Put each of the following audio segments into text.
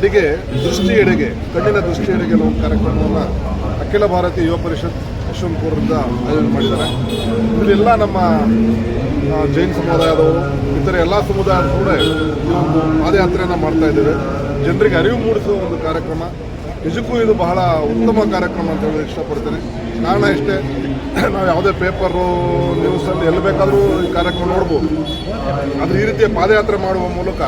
ನೆಡೆಗೆ ದೃಷ್ಟಿ ಎಡೆಗೆ ಕಣ್ಣಿನ ದೃಷ್ಟಿ ಎಡೆಗೆ ಒಂದು ಕಾರ್ಯಕ್ರಮವನ್ನು ಅಖಿಲ ಭಾರತೀಯ ಯುವ ಪರಿಷತ್ ಯಶವಂತಪುರದಿಂದ ಆಯೋಜನೆ ಮಾಡಿದ್ದಾರೆ. ಇಲ್ಲೆಲ್ಲ ನಮ್ಮ ಜೈನ್ ಸಮುದಾಯದವರು ಇತರ ಎಲ್ಲ ಸಮುದಾಯದ ಕೂಡ ಈ ಒಂದು ಪಾದಯಾತ್ರೆಯನ್ನು ಮಾಡ್ತಾ ಇದ್ದೇವೆ. ಜನರಿಗೆ ಅರಿವು ಮೂಡಿಸುವ ಒಂದು ಕಾರ್ಯಕ್ರಮ. ನಿಜಕ್ಕೂ ಇದು ಬಹಳ ಉತ್ತಮ ಕಾರ್ಯಕ್ರಮ ಅಂತ ಹೇಳಿ ಇಷ್ಟಪಡ್ತೇನೆ. ಕಾರಣ ಇಷ್ಟೇ, ನಾವು ಯಾವುದೇ ಪೇಪರು, ನ್ಯೂಸಲ್ಲಿ ಎಲ್ಲಿ ಬೇಕಾದರೂ ಈ ಕಾರ್ಯಕ್ರಮ ನೋಡ್ಬೋದು. ಆದರೆ ಈ ರೀತಿಯ ಪಾದಯಾತ್ರೆ ಮಾಡುವ ಮೂಲಕ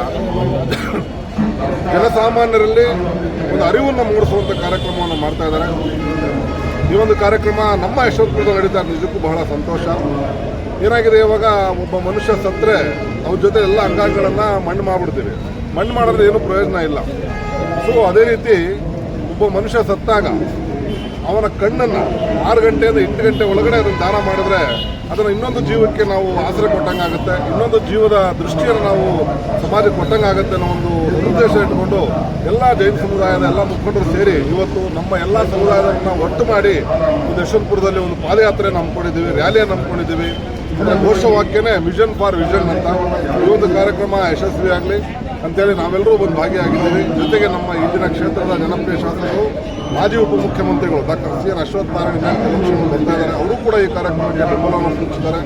ಜನಸಾಮಾನ್ಯರಲ್ಲಿ ಒಂದು ಅರಿವನ್ನು ಮೂಡಿಸುವಂಥ ಕಾರ್ಯಕ್ರಮವನ್ನು ಮಾಡ್ತಾ ಇದ್ದಾರೆ. ಈ ಒಂದು ಕಾರ್ಯಕ್ರಮ ನಮ್ಮ ಯಶವಂತಪುರದಲ್ಲಿ ನಡೀತಾ ನಿಜಕ್ಕೂ ಬಹಳ ಸಂತೋಷ. ಏನಾಗಿದೆ ಇವಾಗ ಒಬ್ಬ ಮನುಷ್ಯ ಸತ್ತರೆ, ಅವ್ರ ಜೊತೆ ಎಲ್ಲ ಅಂಗಾಂಗಗಳನ್ನು ಮಣ್ಣು ಮಾಡಿಬಿಡ್ತೀವಿ. ಮಣ್ಣು ಮಾಡಿದ್ರೆ ಏನೂ ಪ್ರಯೋಜನ ಇಲ್ಲ. ಸೊ ಅದೇ ರೀತಿ ಒಬ್ಬ ಮನುಷ್ಯ ಸತ್ತಾಗ ಅವನ ಕಣ್ಣನ್ನು ಆರು ಗಂಟೆಯಿಂದ ಎಂಟು ಗಂಟೆ ಒಳಗಡೆ ಅದನ್ನು ದಾನ ಮಾಡಿದ್ರೆ ಅದನ್ನು ಇನ್ನೊಂದು ಜೀವಕ್ಕೆ ನಾವು ಆಸರೆ ಕೊಟ್ಟಂಗಾಗುತ್ತೆ. ಇನ್ನೊಂದು ಜೀವದ ದೃಷ್ಟಿಯನ್ನು ನಾವು ಸಮಾಜಕ್ಕೆ ಕೊಟ್ಟಂಗೆ ಆಗುತ್ತೆ ಅನ್ನೋ ಒಂದು ಉದ್ದೇಶ ಇಟ್ಕೊಂಡು ಎಲ್ಲ ಜೈನ ಸಮುದಾಯದ ಎಲ್ಲ ಮುಖಂಡರು ಸೇರಿ ಇವತ್ತು ನಮ್ಮ ಎಲ್ಲ ಸಮುದಾಯದನ್ನ ಒಟ್ಟು ಮಾಡಿ ಒಂದು ಯಶವಂತಪುರದಲ್ಲಿ ಒಂದು ಪಾದಯಾತ್ರೆ ನಂಬ್ಕೊಂಡಿದ್ದೀವಿ ರ್ಯಾಲಿಯನ್ನು ನಂಬ್ಕೊಂಡಿದ್ದೀವಿ ಅದರ ಘೋಷವಾಕ್ಯನೇ ವಿಷನ್ ಫಾರ್ ವಿಷನ್ ಅಂತ. ಈ ಒಂದು ಕಾರ್ಯಕ್ರಮ ಯಶಸ್ವಿಯಾಗಲಿ ಅಂತೇಳಿ ನಾವೆಲ್ಲರೂ ಒಂದು ಭಾಗಿಯಾಗಿದ್ದೀವಿ. ಜೊತೆಗೆ ನಮ್ಮ ಇಂದಿನ ಕ್ಷೇತ್ರದ ಜನಪ್ರಿಯ ಶಾಸಕರು ಮಾಜಿ ಉಪಮುಖ್ಯಮಂತ್ರಿಗಳು doctor C N Ashwath Narayana ಪಕ್ಷಗಳು ಬರ್ತಾ ಇದ್ದಾರೆ ಅವರು ಕೂಡ ಈ ಕಾರ್ಯಕ್ರಮಕ್ಕೆ ಬೆಂಬಲವನ್ನು ಸೂಚಿಸಿದ್ದಾರೆ.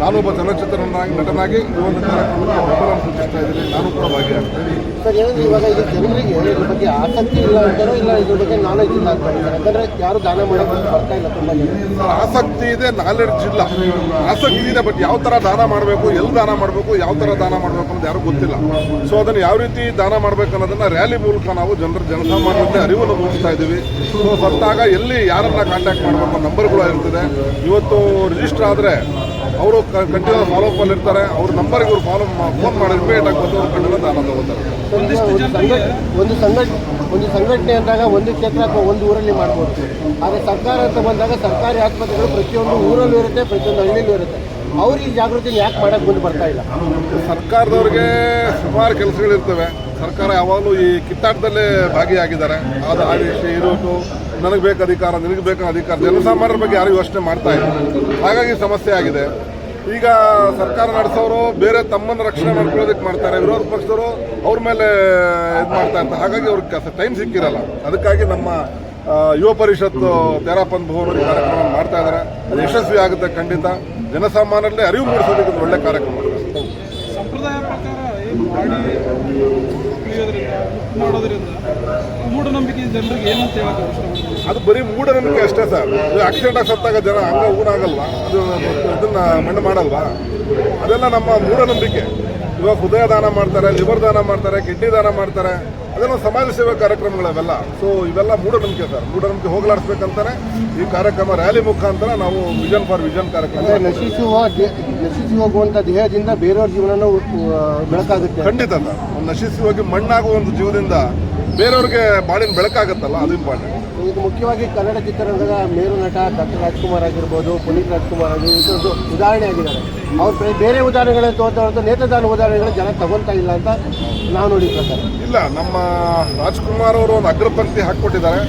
ನಾನೊಬ್ಬ ಚಲನಚಿತ್ರ ನಟನಾಗಿ ಈ ಒಂದು ಕಾರ್ಯಕ್ರಮಕ್ಕೆ ಬೆಂಬಲವನ್ನು ಸೂಚಿಸ್ತಾ ಇದ್ದೀನಿ. ನಾನು ಕೂಡ ಭಾಗಿಯಾಗ್ತೇನೆ. ಸರ್ ಇವಾಗ ಇದು ಜನರಿಗೆ ಇದ್ರ ಬಗ್ಗೆ ಆಸಕ್ತಿ ಇಲ್ಲ ಅಂತಾರೋ ಇಲ್ಲ ಇದ್ರ ಬಗ್ಗೆ ನಾಲೆಜ್ ಇಲ್ಲ ಅಂತ ಯಾರು ದಾನ ಮಾಡೋದು ಬರ್ತಾ ಇಲ್ಲ ತುಂಬ ಜನ. ಆಸಕ್ತಿ ಇದೆ ನಾಲೆಡ್ಜ್ ಇಲ್ಲ. ಆಸಕ್ತಿ ಇದೆ ಬಟ್ ಯಾವ ಥರ ದಾನ ಮಾಡಬೇಕು ಎಲ್ಲಿ ದಾನ ಮಾಡಬೇಕು ಯಾವ ಥರ ದಾನ ಮಾಡಬೇಕು ಅನ್ನೋದು ಯಾರಿಗೂ ಗೊತ್ತಿಲ್ಲ. ಸೊ ಅದನ್ನು ಯಾವ ರೀತಿ ದಾನ ಮಾಡಬೇಕು ಅನ್ನೋದನ್ನ ರ್ಯಾಲಿ ಮೂಲಕ ನಾವು ಜನರ ಜನಸಾಮಾನ್ಯರಿಗೆ ಅರಿವನ್ನು ಮೂಡಿಸ್ತಾ ಇದ್ದೀವಿ. ಸೊ ಬಂದಾಗ ಎಲ್ಲಿ ಯಾರನ್ನ ಕಾಂಟ್ಯಾಕ್ಟ್ ಮಾಡಬೇಕು ನಂಬರ್ಗಳು ಇರ್ತದೆ. ಇವತ್ತು ರಿಜಿಸ್ಟರ್ ಆದರೆ ಅವರು ಕಂಟಿನ್ಯೂ ಫಾಲೋ ಅಪ್ ಅಲ್ಲಿ ಇರ್ತಾರೆ ಅವ್ರ ನಂಬರ್ಗೆ ಇವ್ರು ಫಾಲೋ ಫೋನ್ ಮಾಡಿ ರಿಪೇಟ್ ಆಗಿ ಬಂದು ಅವ್ರ ಕಂಟಿನ್ಯೂ ದಾನ ತಗೋತಾರೆ. ಒಂದು ಸಂಘಟನೆ ಒಂದು ಸಂಘಟ ಒಂದು ಸಂಘಟನೆ ಅಂದಾಗ ಒಂದು ಕ್ಷೇತ್ರ ಅಥವಾ ಒಂದು ಊರಲ್ಲಿ ಮಾಡ್ಬೋದು. ಆದರೆ ಸರ್ಕಾರ ಅಂತ ಬಂದಾಗ ಸರ್ಕಾರಿ ಆಸ್ಪತ್ರೆಗಳು ಪ್ರತಿಯೊಂದು ಊರಲ್ಲೂ ಇರುತ್ತೆ, ಪ್ರತಿಯೊಂದು ಹಳ್ಳಿಯಲ್ಲೂ ಇರುತ್ತೆ. ಅವ್ರಿಗೆ ಜಾಗೃತಿ ಯಾಕೆ ಮಾಡಕ್ಕೆ ಮುಂದೆ ಬರ್ತಾ ಇಲ್ಲ? ಸರ್ಕಾರದವ್ರಿಗೆ ಸುಮಾರು ಕೆಲಸಗಳಿರ್ತವೆ. ಸರ್ಕಾರ ಯಾವಾಗಲೂ ಈ ಕಿತ್ತಾಟದಲ್ಲೇ ಭಾಗಿಯಾಗಿದ್ದಾರೆ. ಅದು ಆದೇಶ ಇರೋದು ನನಗೆ ಬೇಕು ಅಧಿಕಾರ, ನಿನಗೆ ಬೇಕು ಅಧಿಕಾರ, ಜನಸಾಮಾನ್ಯರ ಬಗ್ಗೆ ಯಾರು ಯೋಚನೆ ಮಾಡ್ತಾ ಇಲ್ಲ. ಹಾಗಾಗಿ ಸಮಸ್ಯೆ ಆಗಿದೆ. ಈಗ ಸರ್ಕಾರ ನಡೆಸೋರು ಬೇರೆ ತಮ್ಮನ್ನು ರಕ್ಷಣೆ ಮಾಡ್ಕೊಳ್ಳೋದಕ್ಕೆ ಮಾಡ್ತಾರೆ. ವಿರೋಧ ಪಕ್ಷದವರು ಅವ್ರ ಮೇಲೆ ಇದು ಮಾಡ್ತಾ ಇರ್ತಾರೆ. ಹಾಗಾಗಿ ಅವ್ರಿಗೆ ಟೈಮ್ ಸಿಕ್ಕಿರಲ್ಲ. ಅದಕ್ಕಾಗಿ ನಮ್ಮ ಯುವ ಪರಿಷತ್ತು ತೇರಾಪಂತ್ ಭವನ ಕಾರ್ಯಕ್ರಮ ಮಾಡ್ತಾ ಇದ್ದಾರೆ ಅದು ಯಶಸ್ವಿ ಆಗುತ್ತೆ ಖಂಡಿತ. ಜನಸಾಮಾನ್ಯರಲ್ಲಿ ಅರಿವು ಮೂಡಿಸೋದಕ್ಕೆ ಒಂದು ಒಳ್ಳೆ ಕಾರ್ಯಕ್ರಮ. ಸಂಪ್ರದಾಯ ಪ್ರಕಾರ ಮಾಡೋದ್ರಿಂದ ಮೂಢನಂಬಿಕೆ ಜನರಿಗೆ ಏನಂತ ಹೇಳಕ್ಕೆ ಅದು ಬರೀ ಮೂಢನಂಬಿಕೆ ಅಷ್ಟೇ ಸರ್. ಆಕ್ಸಿಡೆಂಟ್ ಆಗಿ ಸತ್ತಾಗ ಜನ ಹಂಗ ಊರಾಗಲ್ಲ ಅದು ಅದನ್ನ ಮಣ್ಣು ಮಾಡಲ್ವಾ? ಅದೆಲ್ಲ ನಮ್ಮ ಮೂಢನಂಬಿಕೆ. ಇವಾಗ ಹೃದಯ ದಾನ ಮಾಡ್ತಾರೆ ಲಿವರ್ ದಾನ ಮಾಡ್ತಾರೆ ಕಿಡ್ನಿ ದಾನ ಮಾಡ್ತಾರೆ. ಅದೆಲ್ಲ ಸಮಾಜ ಸೇವೆ ಕಾರ್ಯಕ್ರಮಗಳವೆಲ್ಲ ಸೊ ಇವೆಲ್ಲ ಮೂಢನಂಬಿಕೆ ಸರ್. ಮೂಢನಂಬಿಕೆ ಹೋಗಲಾಡಿಸ್ಬೇಕಂತಾನೆ ಈ ಕಾರ್ಯಕ್ರಮ ರ್ಯಾಲಿ ಮುಖಾಂತರ ನಾವು ವಿಷನ್ ಫಾರ್ ವಿಷನ್ ಕಾರ್ಯಕ್ರಮ ನಶಿಸಿ ನಶಿಸುವ ನಶಿಸಿ ಹೋಗುವಂಥ ದೇಹದಿಂದ ಬೇರೆಯವ್ರ ಜೀವನ ಬೆಳಕಾಗುತ್ತೆ. ಖಂಡಿತ ಸರ್. ನಶಿಸಿ ಹೋಗಿ ಮಣ್ಣಾಗುವ ಒಂದು ಜೀವದಿಂದ ಬೇರೆಯವ್ರಿಗೆ ಬಾಡಿನ ಬೆಳಕಾಗತ್ತಲ್ಲ ಅದು ಇಂಪಾರ್ಟೆಂಟ್ ಇದು ಮುಖ್ಯವಾಗಿ ಕನ್ನಡ ಚಿತ್ರರಂಗದ ಮೇರು ನಟ ಡಾಕ್ಟರ್ ರಾಜ್ಕುಮಾರ್ ಆಗಿರ್ಬೋದು ಪುನೀತ್ ರಾಜ್ಕುಮಾರ್ ಆಗಿರ್ಬೋದು ಉದಾಹರಣೆ ಆಗಿದ್ದಾರೆ. ಅವ್ರ ಬೇರೆ ಉದಾಹರಣೆಗಳನ್ನು ತೋರ್ತಾ ನೇತ್ರದಾನ ಉದಾಹರಣೆಗಳು ಜನ ತಗೊಳ್ತಾ ಇಲ್ಲ ಅಂತ ನಾವು ನೋಡಿ ಪ್ರಕಾರ. ಇಲ್ಲ ನಮ್ಮ ರಾಜ್ಕುಮಾರ್ ಅವರು ಒಂದು ಅಗ್ರಪಂಕ್ತಿ ಹಾಕ್ಕೊಟ್ಟಿದ್ದಾರೆ.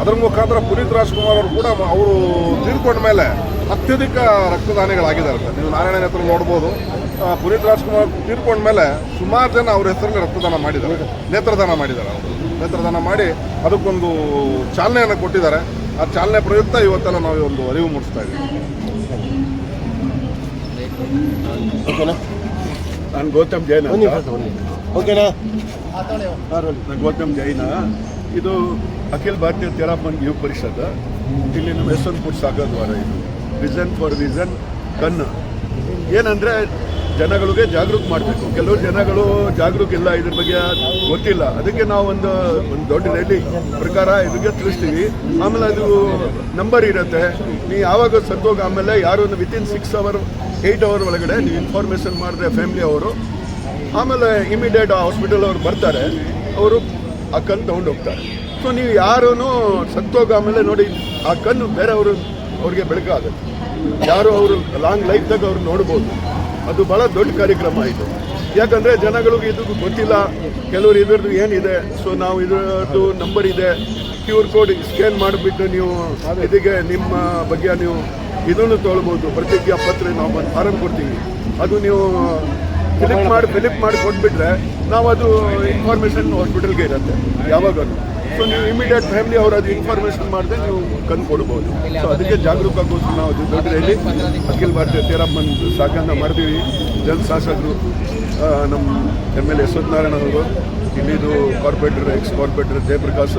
ಅದರ ಮುಖಾಂತರ ಪುನೀತ್ ರಾಜ್ಕುಮಾರ್ ಅವರು ಕೂಡ ಅವರು ತೀರ್ಕೊಂಡ ಮೇಲೆ ಅತ್ಯಧಿಕ ರಕ್ತದಾನಿಗಳಾಗಿದ್ದಾರೆ ಸರ್. ನೀವು ನಾರಾಯಣ ಹತ್ರ ನೋಡ್ಬೋದು. ಪುನೀತ್ ರಾಜ್ಕುಮಾರ್ ತೀರ್ಕೊಂಡ ಮೇಲೆ ಸುಮಾರು ಜನ ಅವ್ರ ಹೆಸರಲ್ಲಿ ರಕ್ತದಾನ ಮಾಡಿದ್ದಾರೆ ನೇತ್ರದಾನ ಮಾಡಿದ್ದಾರೆ ಅವರು. ನೇತ್ರದಾನ ಮಾಡಿ ಅದಕ್ಕೊಂದು ಚಾಲನೆಯನ್ನು ಕೊಟ್ಟಿದ್ದಾರೆ. ಆ ಚಾಲನೆ ಪ್ರಯುಕ್ತ ಇವತ್ತೆಲ್ಲ ನಾವು ಒಂದು ಅರಿವು ಮೂಡಿಸ್ತಾ ಇದ್ದೀವಿ. ಓಕೆನಾ? ನಾನು ಗೌತಮ್ ಜೈನ ಓಕೆನಾ? ನಾನು ಗೌತಮ್ ಜೈನ. ಇದು ಅಖಿಲ ಭಾರತೀಯ ತೆರಾಪನ್ ಯುವ ಪರಿಷತ್. ಇಲ್ಲಿ ನಮ್ಮ ಯಶವಂತಪುರ ಸಾಗರದ್ವಾರ ಇದು. ವಿಷನ್ ಫಾರ್ ವಿಷನ್ ಕಣ್ಣು. ಏನಂದರೆ ಜನಗಳಿಗೆ ಜಾಗೃತಿ ಮಾಡಬೇಕು. ಕೆಲವು ಜನಗಳು ಜಾಗೃತಿ ಇಲ್ಲ ಇದ್ರ ಬಗ್ಗೆ ಗೊತ್ತಿಲ್ಲ. ಅದಕ್ಕೆ ನಾವು ಒಂದು ಒಂದು ದೊಡ್ಡ ರ್ಯಾಲಿ ಪ್ರಕಾರ ಇದಕ್ಕೆ ತಿಳಿಸ್ತೀವಿ. ಆಮೇಲೆ ಅದು ನಂಬರ್ ಇರುತ್ತೆ. ನೀವು ಯಾವಾಗ ಸತ್ತೋಗ ಆಮೇಲೆ ಯಾರು within six hour eight hour ಒಳಗಡೆ ನೀವು ಇನ್ಫಾರ್ಮೇಷನ್ ಮಾಡಿದ್ರೆ ಫ್ಯಾಮಿಲಿ ಅವರು. ಆಮೇಲೆ ಇಮಿಡಿಯೇಟ್ ಹಾಸ್ಪಿಟಲ್ ಅವ್ರು ಬರ್ತಾರೆ. ಅವರು ಆ ಕಣ್ಣು ತೊಗೊಂಡು ಹೋಗ್ತಾರೆ. ಸೊ ನೀವು ಯಾರೂ ಸತ್ತೋಗ ಆಮೇಲೆ ನೋಡಿ, ಆ ಕಣ್ಣು ಬೇರೆಯವರು ಅವ್ರಿಗೆ ಬೆಳಕಾಗುತ್ತೆ. ಯಾರು ಅವರು ಲಾಂಗ್ ಲೈಫ್ದಾಗ ಅವ್ರು ನೋಡ್ಬೋದು. ಅದು ಭಾಳ ದೊಡ್ಡ ಕಾರ್ಯಕ್ರಮ ಇದು. ಯಾಕಂದರೆ ಜನಗಳಿಗೆ ಇದು ಗೊತ್ತಿಲ್ಲ, ಕೆಲವರು ಇದ್ರದ್ದು ಏನಿದೆ ಸೊ ನಾವು ಇದರದ್ದು ನಂಬರ್ ಇದೆ ಕ್ಯೂ ಆರ್ ಕೋಡ್ ಸ್ಕ್ಯಾನ್ ಮಾಡಿಬಿಟ್ಟು ನೀವು ಇದಕ್ಕೆ ನಿಮ್ಮ ಬಗ್ಗೆ ನೀವು ಇದನ್ನು ತೊಗೊಳ್ಬೋದು ಪ್ರತಿಜ್ಞಾ ಪತ್ರ ನಾವು ಬಂದು ಫಾರಂ ಕೊಡ್ತೀವಿ. ಅದು ನೀವು ಫಿಲಿಪ್ ಮಾಡಿ ಫಿಲಿಪ್ ಮಾಡಿ ಕೊಟ್ಬಿಟ್ರೆ ನಾವು ಅದು ಇನ್ಫಾರ್ಮೇಷನ್ ಹಾಸ್ಪಿಟಲ್ಗೆ ಇರುತ್ತೆ, ಯಾವಾಗಲೂ. ಸೊ ನೀವು ಇಮಿಡಿಯೇಟ್ ಫ್ಯಾಮಿಲಿ ಅವರು ಅದು ಇನ್ಫಾರ್ಮೇಷನ್ ಮಾಡಿದೆ ನೀವು ಕಂಡು ಕೊಡ್ಬೋದು ಸೊ ಅದಕ್ಕೆ ಜಾಗರೂಕಗೋಸ್ಕರ ನಾವು ದೊಡ್ಡದಲ್ಲಿ ಅಖಿಲ ಭಾರತೀಯ ತೇರಮ್ಮನ್ ಸಾಕನ್ನ ಮಾಡ್ತೀವಿ ಜನ ಶಾಸಕರು ನಮ್ಮ ಎಂ ಎಲ್ ಎ ಯಶವಂತನಾರಾಯಣ ಅವರು ಇಲ್ಲಿದು corporator ex corporator Jayaprakash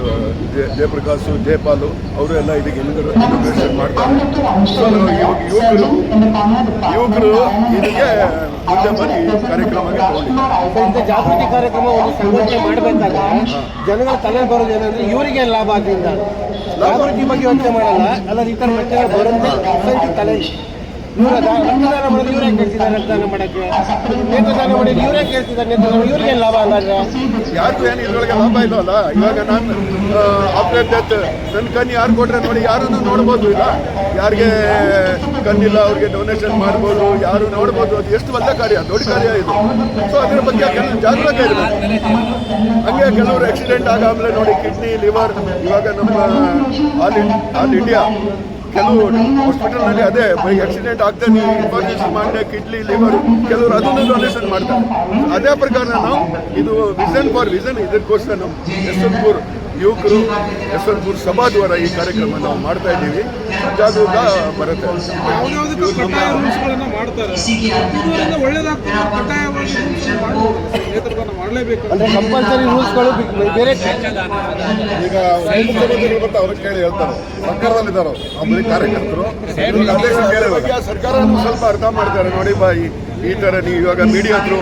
Jaya, Jayaprakash, Jayapal, ಅವರು ಎಲ್ಲ ಇದಕ್ಕೆ ಇನ್ಗ್ರೇಷನ್ ಮಾಡ್ತಾರೆ. ಯುವಕರು ಯುವಕರು ಇದಕ್ಕೆ ಮುಂದೆ ಬನ್ನಿ, ಕಾರ್ಯಕ್ರಮ ಜಾಗೃತಿ ಕಾರ್ಯಕ್ರಮ ಒಂದು ಸಂಘಟನೆ ಮಾಡಬೇಕಾದ್ರೆ ಜನಗಳ ತಲೆ ಬರೋದು ಏನಂದ್ರೆ ಇವರಿಗೆ ಲಾಭ ಆಗಿಂದ ಜಾಗೃತಿ ಬಗ್ಗೆ ಯೋಚನೆ ಮಾಡಲ್ಲ, ಅಲ್ಲ ಥರ ಪ್ರಶ್ನೆಗಳು ಬರುತ್ತೆ ತಲೆ ಇವ್ರ ರಕ್ತದಾನ ಮಾಡೋದು ಇವರೇ ಕೇಳ್ತಿದ್ದಾರೆ ರಕ್ತದಾನ ಮಾಡೋಕ್ಕೆ. ಮಾಡೋದು ಇವರೇ ಕೇಳ್ತಿದ್ದಾರೆ ನೇತ್ರದಾನ ಇವ್ರಿಗೆ ಲಾಭ ಅಲ್ಲ ಅಂದ್ರೆ ಯಾರಿಗೂ ಏನು ಇದ್ರೊಳಗೆ ಲಾಭ ಇಲ್ಲವಲ್ಲ ಇವಾಗ ನಾನು ಆಫ್ಟರ್ ಡೆತ್ ನನ್ನ ಕಣ್ಣು ಯಾರು ಕೊಟ್ರೆ ನೋಡಿ, ಯಾರನ್ನು ನೋಡ್ಬೋದು ಇಲ್ಲ. ಯಾರಿಗೆ ಕಣ್ಣಿಲ್ಲ, ಅವ್ರಿಗೆ ಡೊನೇಷನ್ ಮಾಡ್ಬೋದು, ಯಾರು ನೋಡ್ಬೋದು, ಅದು ಎಷ್ಟು ಒಳ್ಳೆ ಕಾರ್ಯ, ದೊಡ್ಡ ಕಾರ್ಯ ಇದು. ಸೊ ಅದ್ರ ಬಗ್ಗೆ ಕೆಲವು ಜಾಗೃತಿ ಇರಬೇಕು. ಹಂಗೆ ಕೆಲವರು ಆಕ್ಸಿಡೆಂಟ್ ಆಗಾಮೇಲೆ ನೋಡಿ ಕಿಡ್ನಿ ಲಿವರ್ ಇವಾಗ ನಮ್ಮ ಆಲ್ ಆಲ್ ಇಂಡಿಯಾ ಕೆಲವು ಹಾಸ್ಪಿಟಲ್ನಲ್ಲಿ ಅದೇ ಬೈ ಆಕ್ಸಿಡೆಂಟ್ ಆಗ್ತಾ ನೀವು ಇನ್ಫಾರ್ಮೇಷನ್ ಮಾಡಿದೆ ಕಿಡ್ಲಿ ಲಿವರ್ ಕೆಲವರು ಅದನ್ನು ಡೊನೇಷನ್ ಮಾಡ್ತಾರೆ. ಅದೇ ಪ್ರಕಾರ ನಾವು ಇದು ವಿಷನ್ ಫಾರ್ ವಿಷನ್ ಇದಕ್ಕೋಸ್ಕರ ನಮ್ಮ ಯಶವಂತಪುರ ಯುವಕರು ಯಶವಂತಪುರ ಸಭಾದ್ವಾರ ಈ ಕಾರ್ಯಕ್ರಮ ನಾವು ಮಾಡ್ತಾ ಇದ್ದೀವಿ. ಜಾಗರೂಕ ಬರುತ್ತೆ. ಯಾವುದ್ಯಾವುದಕ್ಕೂ ಮಾಡಲೇಬೇಕು ಅಂದ್ರೆ ಕಂಪಲ್ಸರಿ ರೂಲ್ಸ್ಗಳು ಬೇರೆ ಈಗ ಮುಖ್ಯಮಂತ್ರಿಗಳು ಬರ್ತಾ ಅವ್ರಿಗೆ ಕೇಳಿ ಹೇಳ್ತಾರೆ. ಸರ್ಕಾರದಲ್ಲಿದ್ದಾರೆ ಆ ಬರೀ ಕಾರ್ಯಕರ್ತರು. ಸರ್ಕಾರ ಸ್ವಲ್ಪ ಅರ್ಥ ಮಾಡ್ತಾರೆ. ನೋಡಿ ಬಾ ಈ- ಥರ ನೀವು ಇವಾಗ ಮೀಡಿಯಾ ಥ್ರೂ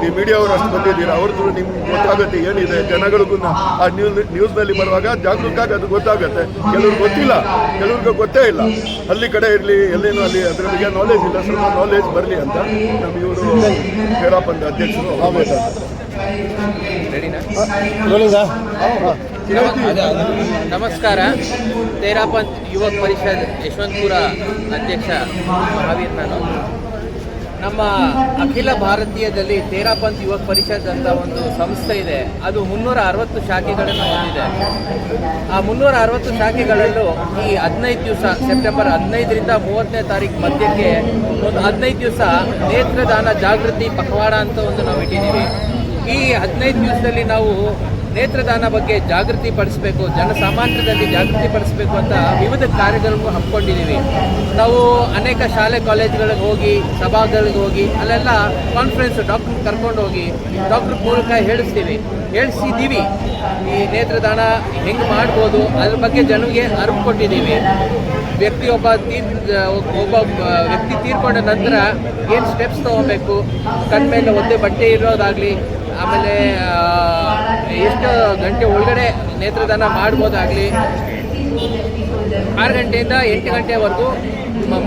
ನೀವು ಮೀಡಿಯಾ ಅವರು ಅಷ್ಟು ಬಂದಿದ್ದೀರಾ? ಅವ್ರದ್ದು ನಿಮ್ಗೆ ಗೊತ್ತಾಗುತ್ತೆ ಏನಿದೆ? ಜನಗಳಿಗೂ ಆ ನ್ಯೂಸ್ ನ್ಯೂಸ್ನಲ್ಲಿ ಬರುವಾಗ ಜಾಗೃತವಾಗಿ ಅದು ಗೊತ್ತಾಗುತ್ತೆ. ಕೆಲವ್ರಿಗೆ ಗೊತ್ತಿಲ್ಲ. ಕೆಲವ್ರಿಗೆ ಗೊತ್ತೇ ಇಲ್ಲ. ಹಳ್ಳಿ ಕಡೆ ಇರಲಿ ಎಲ್ಲೇನು ಅಲ್ಲಿ ಅದ್ರ ಬಗ್ಗೆ ನಾಲೆಜ್ ಇಲ್ಲ. ಸ್ವಲ್ಪ ನಾಲೆಜ್ ಬರಲಿ ಅಂತ ನಮ್ಮ ಇವರು ಹೇರಪ್ಪಂದ ಅಧ್ಯಕ್ಷರು ಆಮೇಲೆ ನಮಸ್ಕಾರ. ತೇರಾಪಂತ್ ಯುವಕ ಪರಿಷತ್ ಯಶವಂತಪುರ ಅಧ್ಯಕ್ಷ ಮಹಾವೀರ್ ನಾನು. ನಮ್ಮ ಅಖಿಲ ಭಾರತೀಯದಲ್ಲಿ ತೇರಾಪಂತ್ ಯುವಕ ಪರಿಷತ್ ಅಂತ ಒಂದು ಸಂಸ್ಥೆ ಇದೆ. ಅದು ಮುನ್ನೂರ ಅರವತ್ತು ಶಾಖೆಗಳನ್ನು ಹೊಂದಿದೆ. ಆ ಮುನ್ನೂರ ಅರವತ್ತು ಶಾಖೆಗಳಲ್ಲೂ ಈ ಹದಿನೈದು ದಿವಸ, ಸೆಪ್ಟೆಂಬರ್ ಹದಿನೈದರಿಂದ ಮೂವತ್ತನೇ ತಾರೀಕು ಮಧ್ಯಕ್ಕೆ ಒಂದು ಹದಿನೈದು ದಿವಸ ನೇತ್ರದಾನ ಜಾಗೃತಿ ಪಖವಾಡ ಅಂತ ಒಂದು ನಾವು ಇಟ್ಟಿದ್ದೀವಿ ಈ ಹದಿನೈದು ದಿವಸದಲ್ಲಿ ನಾವು ನೇತ್ರದಾನ ಬಗ್ಗೆ ಜಾಗೃತಿ ಪಡಿಸಬೇಕು, ಜನಸಾಮಾನ್ಯರಲ್ಲಿ ಜಾಗೃತಿ ಪಡಿಸಬೇಕು ಅಂತ ವಿವಿಧ ಕಾರ್ಯಗಳನ್ನು ಹಮ್ಮಿಕೊಂಡಿದ್ದೀವಿ. ನಾವು ಅನೇಕ ಶಾಲೆ, ಕಾಲೇಜುಗಳಿಗೆ ಹೋಗಿ ಸಭಾಗಳಿಗೆ ಹೋಗಿ, ಅಲ್ಲೆಲ್ಲ ಕಾನ್ಫರೆನ್ಸ್ ಡಾಕ್ಟರ್ ಕರ್ಕೊಂಡು ಹೋಗಿ ಡಾಕ್ಟರ್ ಮೂಲಕ ಹೇಳಿಸ್ತೀವಿ. ಹೇಳಿಸಿದ್ದೀವಿ. ಈ ನೇತ್ರದಾನ ಹೆಂಗೆ ಮಾಡ್ಬೋದು, ಅದ್ರ ಬಗ್ಗೆ ಜನರಿಗೆ ಅರಿವು ಕೊಟ್ಟಿದ್ದೀವಿ. ವ್ಯಕ್ತಿ ಒಬ್ಬ ತೀರ್, ಒಬ್ಬ ವ್ಯಕ್ತಿ ತೀರ್ಕೊಂಡ ನಂತರ ಏನು ಸ್ಟೆಪ್ಸ್ ತೊಗೋಬೇಕು? ಕಣ್ಮೇಲೆ ಒಂದೇ ಬಟ್ಟೆ ಇರೋದಾಗಲಿ, ಆಮೇಲೆ ಎಷ್ಟು ಗಂಟೆ ಒಳಗಡೆ ನೇತ್ರದಾನ ಮಾಡ್ಬೋದಾಗಲಿ? ಆರು ಗಂಟೆಯಿಂದ ಎಂಟು ಗಂಟೆವರೆಗೂ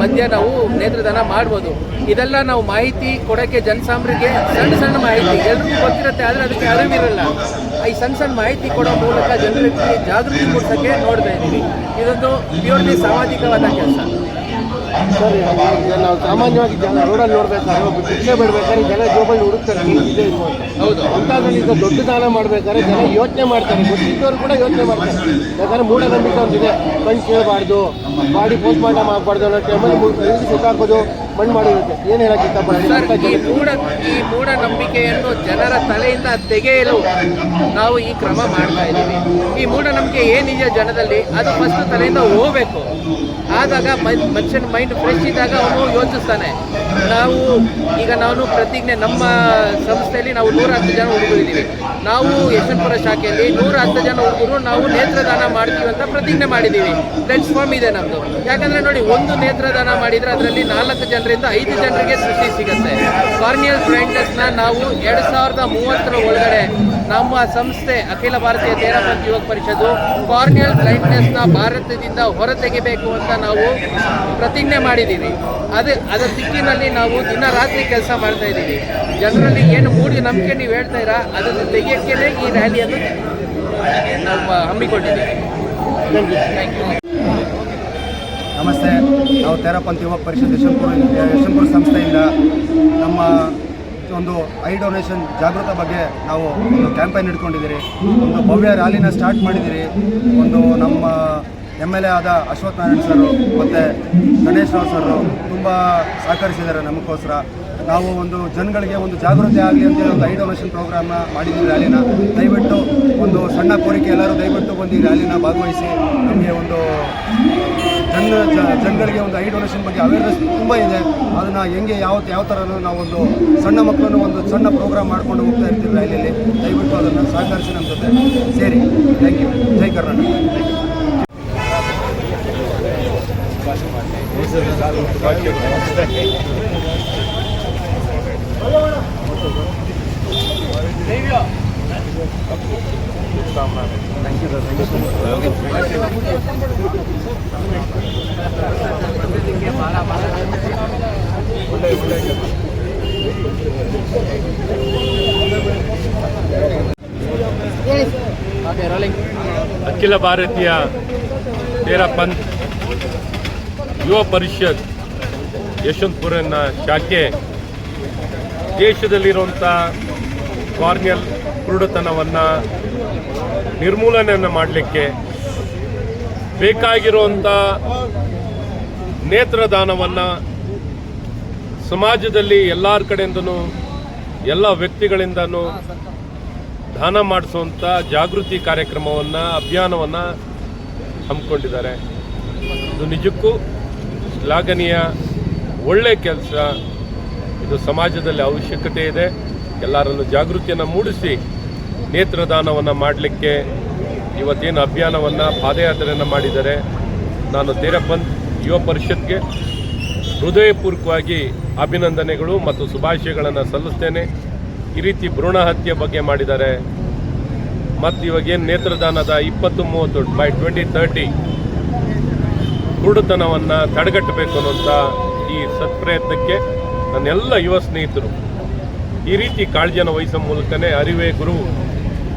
ಮಧ್ಯ ನಾವು ನೇತ್ರದಾನ ಮಾಡ್ಬೋದು. ಇದೆಲ್ಲ ನಾವು ಮಾಹಿತಿ ಕೊಡೋಕ್ಕೆ ಜನಸಾಮರಿಗೆ ಸಣ್ಣ ಸಣ್ಣ ಮಾಹಿತಿ. ಎಲ್ರಿಗೂ ಗೊತ್ತಿರುತ್ತೆ, ಆದರೆ ಅದಕ್ಕೆ ಅರಿವಿರಲ್ಲ. ಈ ಸಣ್ಣ ಸಣ್ಣ ಮಾಹಿತಿ ಕೊಡೋ ಮೂಲಕ ಜನರಿಗೆ ಜಾಗೃತಿ ಮೂಡಿಸೋಕ್ಕೆ ನೋಡ್ತಾ ಇದ್ದೀವಿ. ಇದೊಂದು ಪ್ಯೂರ್ಲಿ ಸಾಮಾಜಿಕವಾದ ಕೆಲಸ. ಸರ್ ಈಗ ನಾವು ಸಾಮಾನ್ಯವಾಗಿ ಜನ ರೋಡಲ್ಲಿ ನೋಡ್ಬೇಕಾದ್ರೆ ಒಬ್ಬ ಭಿಕ್ಷೆ ಬಿಡ್ಬೇಕಾದ್ರೆ ಜನ ಜೋಬಲ್ಲಿ ಹುಡುಕ್ತಾರೆ ಇದೆ ಇದು ಅಂತ. ಹೌದು. ಅಂಥದ್ರಲ್ಲಿ ಈಗ ದೊಡ್ಡ ದಾನ ಮಾಡ್ಬೇಕಾದ್ರೆ ಜನ ಯೋಚನೆ ಮಾಡ್ತಾರೆ ಗೊತ್ತಿದ್ದವ್ರು ಕೂಡ ಯೋಚನೆ ಮಾಡ್ತಾರೆ. ಯಾಕಂದ್ರೆ ಮೂಢನಂಬಿಕೆ ಒಂದಿದೆ ಕಣ್ಣು ಕೇಳಬಾರ್ದು ಬಾಡಿ ಪೋಸ್ಟ್ ಮಾರ್ಟಮ್ ಆಗಬಾರ್ದು ಅನ್ನೋ ಟೈಮಲ್ಲಿ ಸುತ್ತಾಕೋದು ಮಣ್ಣು ಮಾಡಿರುತ್ತೆ ಏನು ಈ ಮೂಢ ಈ ಮೂಢನಂಬಿಕೆಯನ್ನು ಜನರ ತಲೆಯಿಂದ ತೆಗೆಯಲು ನಾವು ಈ ಕ್ರಮ ಮಾಡ್ತಾ ಇದ್ದೀವಿ. ಈ ಮೂಢನಂಬಿಕೆ ಏನಿದೆ ಜನದಲ್ಲಿ, ಅದು ಫಸ್ಟ್ ತಲೆಯಿಂದ ಹೋಗ್ಬೇಕು. ಆದಾಗ ಮನ್- ಮನುಷ್ಯನ ಮೈಂಡ್ ಫ್ರೆಶ್ ಇದ್ದಾಗ ಅವನು ಯೋಚಿಸ್ತಾನೆ. ನಾವು ಈಗ ನಾನು ಪ್ರತಿಜ್ಞೆ, ನಮ್ಮ ಸಂಸ್ಥೆಯಲ್ಲಿ ನಾವು ನೂರ ಹತ್ತು ಜನ ಹುಡುಗರಿದ್ದೀವಿ. ನಾವು ಯಶವಂತಪುರ ಶಾಖೆಯಲ್ಲಿ ನೂರ ಹತ್ತು ಜನ ಹುಡುಗರು ನಾವು ನೇತ್ರದಾನ ಮಾಡ್ತೀವಿ ಅಂತ ಪ್ರತಿಜ್ಞೆ ಮಾಡಿದ್ದೀವಿ. ಪ್ಲಾಟ್ಫಾರ್ಮ್ ಇದೆ ನಮ್ಮದು ಯಾಕಂದರೆ ನೋಡಿ, ಒಂದು ನೇತ್ರದಾನ ಮಾಡಿದರೆ ಅದರಲ್ಲಿ ನಾಲ್ಕು ಜನರಿಗೆ ನಾಲ್ಕರಿಂದ ಐದು ಜನರಿಗೆ ಸೃಷ್ಟಿ ಸಿಗುತ್ತೆ. ಕಾರ್ನಿಯಲ್ ಬ್ಲೈಂಡ್ನೆಸ್ನ ನಾವು ಎರಡು ಸಾವಿರದ ಮೂವತ್ತರ ಒಳಗಡೆ ನಮ್ಮ ಸಂಸ್ಥೆ ಅಖಿಲ ಭಾರತೀಯ ತೇರಾಪಂಥ ಯುವಕ ಪರಿಷತ್ತು ಕಾರ್ನಿಯಲ್ ಬ್ಲೈಂಡ್ನೆಸ್ನ ಭಾರತದಿಂದ ಹೊರತೆಗೆಬೇಕು ಅಂತ ನಾವು ಪ್ರತಿಜ್ಞೆ ಮಾಡಿದ್ದೀವಿ. ಅದು, ಅದರ ದಿಕ್ಕಿನಲ್ಲಿ ನಾವು ದಿನ ರಾತ್ರಿ ಕೆಲಸ ಮಾಡ್ತಾ ಇದ್ದೀವಿ. ಜನರಲ್ಲಿ ಏನು ಮೂಡಿ ನಂಬಿಕೆ ನೀವು ಹೇಳ್ತಾ ಇರಾ ಅದನ್ನು ತೆಗೆಯೋಕ್ಕೇನೆ ಈ ರ್ಯಾಲಿಯನ್ನು ನಾವು ಹಮ್ಮಿಕೊಂಡಿದ್ದೀವಿ. ಥ್ಯಾಂಕ್ ಯು ನಮಸ್ತೆ. ನಾವು ತೇರಪಂಥ ಯುವಕ ಪರಿಷತ್ ಯಶವಂತಪುರ ಯಶವಂತಪುರ ಸಂಸ್ಥೆಯಿಂದ ನಮ್ಮ ಒಂದು ಐ ಡೊನೇಷನ್ ಜಾಗೃತ ಬಗ್ಗೆ ನಾವು ಒಂದು ಕ್ಯಾಂಪೇನ್ ಇಟ್ಕೊಂಡಿದ್ದೀರಿ. ಒಂದು ಭವ್ಯ ರ್ಯಾಲಿನ ಸ್ಟಾರ್ಟ್ ಮಾಡಿದ್ದೀರಿ. ಒಂದು ನಮ್ಮ ಎಂ ಎಲ್ ಎ ಆದ ಅಶ್ವಥ್ ನಾರಾಯಣ್ ಸರು ಮತ್ತು ಗಣೇಶ್ ರಾವ್ ಸರು ತುಂಬ ಸಹಕರಿಸಿದ್ದಾರೆ ನಮಗೋಸ್ಕರ. ನಾವು ಒಂದು ಜನಗಳಿಗೆ ಒಂದು ಜಾಗೃತಿ ಆಗಲಿ ಅಂತೇಳಿ ಒಂದು ಐ ಡೊನೇಷನ್ ಪ್ರೋಗ್ರಾಮ್ನ ಮಾಡಿದ್ದೀವಿ ರ್ಯಾಲಿನ. ದಯವಿಟ್ಟು ಒಂದು ಸಣ್ಣ ಕೋರಿಕೆ ಎಲ್ಲರೂ ದಯವಿಟ್ಟು ಬಂದು ಈ ರ್ಯಾಲಿನ ಭಾಗವಹಿಸಿ ನಮಗೆ ಒಂದು ಜನ ಜನಗಳಿಗೆ ಒಂದು ಐ ಡೊನೇಷನ್ ಬಗ್ಗೆ ಅವೇರ್ನೆಸ್ ತುಂಬ ಇದೆ. ಅದನ್ನು ಹೆಂಗೆ, ಯಾವ ಯಾವ ಥರ ನಾವೊಂದು ಸಣ್ಣ ಮಕ್ಕಳನ್ನು ಒಂದು ಸಣ್ಣ ಪ್ರೋಗ್ರಾಮ್ ಮಾಡ್ಕೊಂಡು ಹೋಗ್ತಾ ಇರ್ತೀವಿ ರೈಲಿಯಲ್ಲಿ ದಯವಿಟ್ಟು ಅದನ್ನು ಸಹಕರಿಸಿ ನಮ್ಮ ಜೊತೆ ಸೇರಿ. ಥ್ಯಾಂಕ್ ಯು ಜೈ ಕರ್ನಾಟಕ. ಓಕೆ ರೋಲಿಂಗ್ ಅಖಿಲ ಭಾರತೀಯ ತೇರಾ ಪಂಥ್ ಯುವ ಪರಿಷತ್ ಯಶವಂತಪುರನ ಶಾಖೆ ದೇಶದಲ್ಲಿರುವಂಥ ಕಾರ್ನಿಯಲ್ ಕುರುಡುತನವನ್ನು ನಿರ್ಮೂಲನೆಯನ್ನು ಮಾಡಲಿಕ್ಕೆ ಬೇಕಾಗಿರುವಂಥ ನೇತ್ರದಾನವನ್ನು ಸಮಾಜದಲ್ಲಿ ಎಲ್ಲರ ಕಡೆಯಿಂದನೂ, ಎಲ್ಲ ವ್ಯಕ್ತಿಗಳಿಂದನೂ ದಾನ ಮಾಡಿಸುವಂಥ ಜಾಗೃತಿ ಕಾರ್ಯಕ್ರಮವನ್ನು, ಅಭಿಯಾನವನ್ನು ಹಮ್ಮಿಕೊಂಡಿದ್ದಾರೆ. ಇದು ನಿಜಕ್ಕೂ ಶ್ಲಾಘನೀಯ ಒಳ್ಳೆಯ ಕೆಲಸ. ಇದು ಸಮಾಜದಲ್ಲಿ ಅವಶ್ಯಕತೆ ಇದೆ. ಎಲ್ಲರಲ್ಲೂ ಜಾಗೃತಿಯನ್ನು ಮೂಡಿಸಿ ನೇತ್ರದಾನವನ್ನು ಮಾಡಲಿಕ್ಕೆ ಇವತ್ತೇನು ಅಭಿಯಾನವನ್ನು ಪಾದಯಾತ್ರೆಯನ್ನು ಮಾಡಿದ್ದಾರೆ ನಾನು ತೇರಪ್ಪನ್ ಯುವ ಪರಿಷತ್ಗೆ ಹೃದಯಪೂರ್ವಕವಾಗಿ ಅಭಿನಂದನೆಗಳು ಮತ್ತು ಶುಭಾಶಯಗಳನ್ನು ಸಲ್ಲಿಸ್ತೇನೆ. ಈ ರೀತಿ ಭ್ರೂಣ ಹತ್ಯೆ ಬಗ್ಗೆ ಮಾಡಿದ್ದಾರೆ. ಮತ್ತು ಇವಾಗೇನು ನೇತ್ರದಾನದ ಇಪ್ಪತ್ತು ಮೂವತ್ತು ಬೈ ಟ್ವೆಂಟಿ ತರ್ಟಿ ಕುರುಡುತನವನ್ನು ತಡೆಗಟ್ಟಬೇಕು ಅನ್ನುವಂಥ ಈ ಸತ್ಪ್ರಯತ್ನಕ್ಕೆ ನನ್ನೆಲ್ಲ ಯುವ ಸ್ನೇಹಿತರು ಈ ರೀತಿ ಕಾಳಜಿಯನ್ನು ವಹಿಸೋ ಮೂಲಕನೇ ಅರಿವೇ ಗುರು.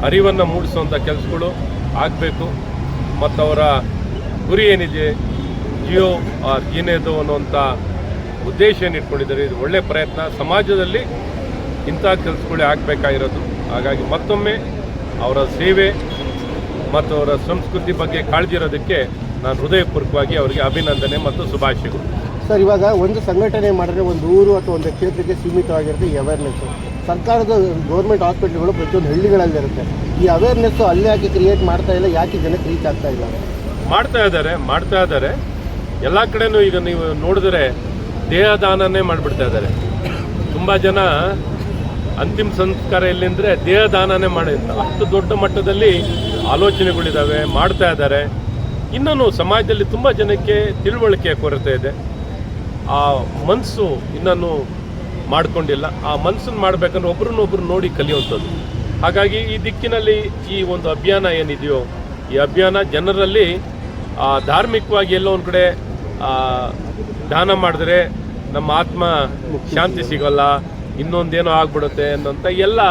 ಅರಿವನ್ನು ಮೂಡಿಸುವಂಥ ಕೆಲಸಗಳು ಆಗಬೇಕು. ಮತ್ತು ಅವರ ಗುರಿ ಏನಿದೆ, ಜಿಯೋ ಆರ್ ಏನೇದು ಅನ್ನುವಂಥ ಉದ್ದೇಶ ಏನು ಇಟ್ಕೊಂಡಿದ್ದಾರೆ, ಇದು ಒಳ್ಳೆಯ ಪ್ರಯತ್ನ. ಸಮಾಜದಲ್ಲಿ ಇಂಥ ಕೆಲಸಗಳೇ ಆಗಬೇಕಾಗಿರೋದು. ಹಾಗಾಗಿ ಮತ್ತೊಮ್ಮೆ ಅವರ ಸೇವೆ ಮತ್ತು ಅವರ ಸಂಸ್ಕೃತಿ ಬಗ್ಗೆ ಕಾಳಜಿ ಇರೋದಕ್ಕೆ ನಾನು ಹೃದಯಪೂರ್ವಕವಾಗಿ ಅವರಿಗೆ ಅಭಿನಂದನೆ ಮತ್ತು ಶುಭಾಶಯಗಳು. ಸರ್, ಇವಾಗ ಒಂದು ಸಂಘಟನೆ ಮಾಡಿದ್ರೆ ಒಂದು ಊರು ಅಥವಾ ಒಂದು ಕ್ಷೇತ್ರಕ್ಕೆ ಸೀಮಿತವಾಗಿರುತ್ತೆ ಅವೇರ್ನೆಸ್ ಸರ್ಕಾರದ ಗೌರ್ಮೆಂಟ್ ಹಾಸ್ಪಿಟ್ಲ್ಗಳು ಪ್ರತಿಯೊಂದು ಹಳ್ಳಿಗಳಲ್ಲಿರುತ್ತೆ ಈ ಅವೇರ್ನೆಸ್ ಅಲ್ಲಿ ಯಾಕೆ ಕ್ರಿಯೇಟ್ ಮಾಡ್ತಾ ಇಲ್ಲ, ಯಾಕೆ ಜನಕ್ಕೆ ರೀಚ್ ಆಗ್ತಾ ಇಲ್ಲ? ಮಾಡ್ತಾ ಇದ್ದಾರೆ ಮಾಡ್ತಾ ಇದ್ದಾರೆ. ಎಲ್ಲ ಕಡೆನೂ ಈಗ ನೀವು ನೋಡಿದ್ರೆ ದೇಹದಾನನೇ ಮಾಡಿಬಿಡ್ತಾ ಇದ್ದಾರೆ. ತುಂಬ ಜನ ಅಂತಿಮ ಸಂಸ್ಕಾರ ಎಲ್ಲಿಂದರೆ ದೇಹದಾನನೇ ಮಾಡಿ ಅಷ್ಟು ದೊಡ್ಡ ಮಟ್ಟದಲ್ಲಿ ಆಲೋಚನೆಗಳಿದ್ದಾವೆ, ಮಾಡ್ತಾ ಇದ್ದಾರೆ. ಇನ್ನೂ ಸಮಾಜದಲ್ಲಿ ತುಂಬ ಜನಕ್ಕೆ ತಿಳುವಳಿಕೆಯ ಕೊರತೆ ಇದೆ. ಆ ಮನಸ್ಸು ಇನ್ನೂ ಮಾಡ್ಕೊಂಡಿಲ್ಲ. ಆ ಮನಸ್ಸನ್ನು ಮಾಡಬೇಕಂದ್ರೆ ಒಬ್ರನ್ನೊಬ್ರು ನೋಡಿ ಕಲಿಯುವಂಥದ್ದು ಹಾಗಾಗಿ ಈ ದಿಕ್ಕಿನಲ್ಲಿ ಈ ಒಂದು ಅಭಿಯಾನ ಏನಿದೆಯೋ, ಈ ಅಭಿಯಾನ ಜನರಲ್ಲಿ ಧಾರ್ಮಿಕವಾಗಿ ಎಲ್ಲೋ ಒಂದು ಕಡೆ ದಾನ ಮಾಡಿದ್ರೆ ನಮ್ಮ ಆತ್ಮ ಶಾಂತಿ ಸಿಗೋಲ್ಲ, ಇನ್ನೊಂದೇನೋ ಆಗ್ಬಿಡುತ್ತೆ ಅನ್ನೋಂಥ ಎಲ್ಲ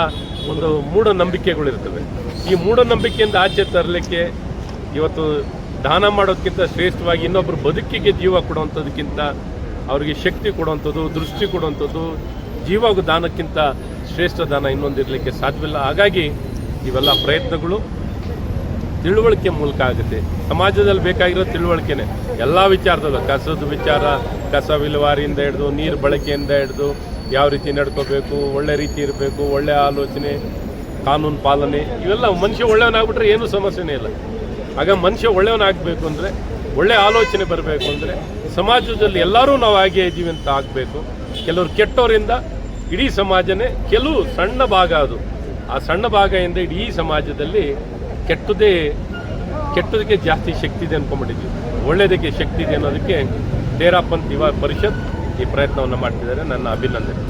ಒಂದು ಮೂಢನಂಬಿಕೆಗಳಿರ್ತವೆ. ಈ ಮೂಢನಂಬಿಕೆಯಿಂದ ಆಚೆ ತರಲಿಕ್ಕೆ ಇವತ್ತು ದಾನ ಮಾಡೋದಕ್ಕಿಂತ ಶ್ರೇಷ್ಠವಾಗಿ ಇನ್ನೊಬ್ಬರು ಬದುಕಿಗೆ ಜೀವ ಕೊಡುವಂಥದ್ದಕ್ಕಿಂತ ಅವರಿಗೆ ಶಕ್ತಿ ಕೊಡುವಂಥದ್ದು, ದೃಷ್ಟಿ ಕೊಡುವಂಥದ್ದು ಜೀವ ದಾನಕ್ಕಿಂತ ಶ್ರೇಷ್ಠ ದಾನ ಇನ್ನೊಂದಿರಲಿಕ್ಕೆ ಸಾಧ್ಯವಿಲ್ಲ. ಹಾಗಾಗಿ ಇವೆಲ್ಲ ಪ್ರಯತ್ನಗಳು ತಿಳುವಳಿಕೆ ಮೂಲಕ ಆಗುತ್ತೆ. ಸಮಾಜದಲ್ಲಿ ಬೇಕಾಗಿರೋ ತಿಳುವಳಿಕೆನೆ. ಎಲ್ಲ ವಿಚಾರದಲ್ಲೂ ಕಸದ ವಿಚಾರ, ಕಸ ವಿಲೇವಾರಿಯಿಂದ ಹಿಡಿದು, ನೀರು ಬಳಕೆಯಿಂದ ಹಿಡಿದು ಯಾವ ರೀತಿ ನಡ್ಕೋಬೇಕು, ಒಳ್ಳೆ ರೀತಿ ಇರಬೇಕು, ಒಳ್ಳೆ ಆಲೋಚನೆ, ಕಾನೂನು ಪಾಲನೆ, ಇವೆಲ್ಲ ಮನುಷ್ಯ ಒಳ್ಳೆಯವನಾಗ್ಬಿಟ್ರೆ ಏನೂ ಸಮಸ್ಯೆನೇ ಇಲ್ಲ. ಆಗ ಮನುಷ್ಯ ಒಳ್ಳೆಯವನಾಗಬೇಕು ಅಂದರೆ, ಒಳ್ಳೆ ಆಲೋಚನೆ ಬರಬೇಕು ಅಂದರೆ ಸಮಾಜದಲ್ಲಿ ಎಲ್ಲರೂ ನಾವು ಹಾಗೆ ಇದ್ದೀವಿ ಅಂತ ಆಗಬೇಕು. ಕೆಲವರು ಕೆಟ್ಟವರಿಂದ ಇಡೀ ಸಮಾಜನೇ ಕೆಲವು ಸಣ್ಣ ಭಾಗ ಅದು. ಆ ಸಣ್ಣ ಭಾಗದಿಂದ ಇಡೀ ಸಮಾಜದಲ್ಲಿ ಕೆಟ್ಟದೇ ಕೆಟ್ಟದಕ್ಕೆ ಜಾಸ್ತಿ ಶಕ್ತಿ ಇದೆ ಅನ್ಕೊಂಡ್ಬಿಟ್ಟಿದ್ವಿ. ಒಳ್ಳೆಯದಕ್ಕೆ ಶಕ್ತಿ ಇದೆ ಅನ್ನೋದಕ್ಕೆ ತೇರಾಪಂತ್ ಯುವ ಪರಿಷತ್ ಈ ಪ್ರಯತ್ನವನ್ನು ಮಾಡ್ತಿದ್ದಾರೆ. ನನ್ನ ಅಭಿನಂದನೆ.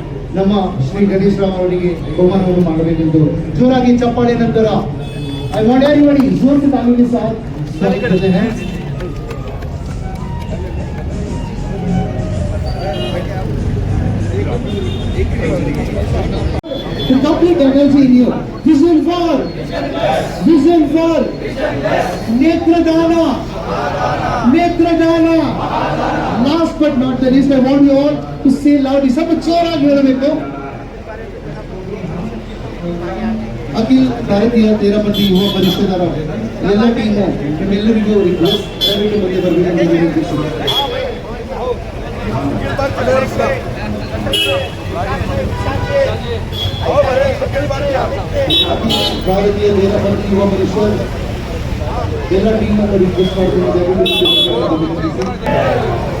ನಮ್ಮ ಶ್ರೀ ಗಣೇಶರಾವ್ ಅವರಿಗೆ ಬಹುಮಾನವನ್ನು ಮಾಡಬೇಕೆಂದು ಜೋರಾಗಿ ಚಪ್ಪಾಳೆ ನಂತರ ಐ ವಾಂಟ್ ಎವ್ರಿಬಡಿ ಜೋರ್ ಗೆ ತಾಲೂಕಿನ ಸಾಥ್ To complete energy in you. Vision for Vision for Netradana Netradana Last but not the least, I want you all to say loudly. ಸ್ವಲ್ಪ ಜೋರಾಗಿ ಹೇಳಬೇಕು ಅಖಿಲ್ ಭಾರತೀಯ ತೇರಪತಿ ಯುವ ಪರಿಷದರ ಎಲ್ಲ ಟೀಮು ನಿಮ್ಮೆಲ್ಲರಿಗೂ ರಿಕ್ವೆಸ್ಟ್ ದಯವಿಟ್ಟು ಮುಂದೆ ಬರಬೇಕು ಅಂತ ವಿನಂತಿಸುತ್ತೇನೆ. ಭಾರತೀಯ ತೇರಪತಿ ಯುವ ಪರಿಷತ್ ಎಲ್ಲ ಟೀಮನ್ನು ರಿಕ್ವೆಸ್ಟ್ ಮಾಡ್ತೀನಿ ದಯವಿಟ್ಟು ಮುಂದೆ ಬರಬೇಕು.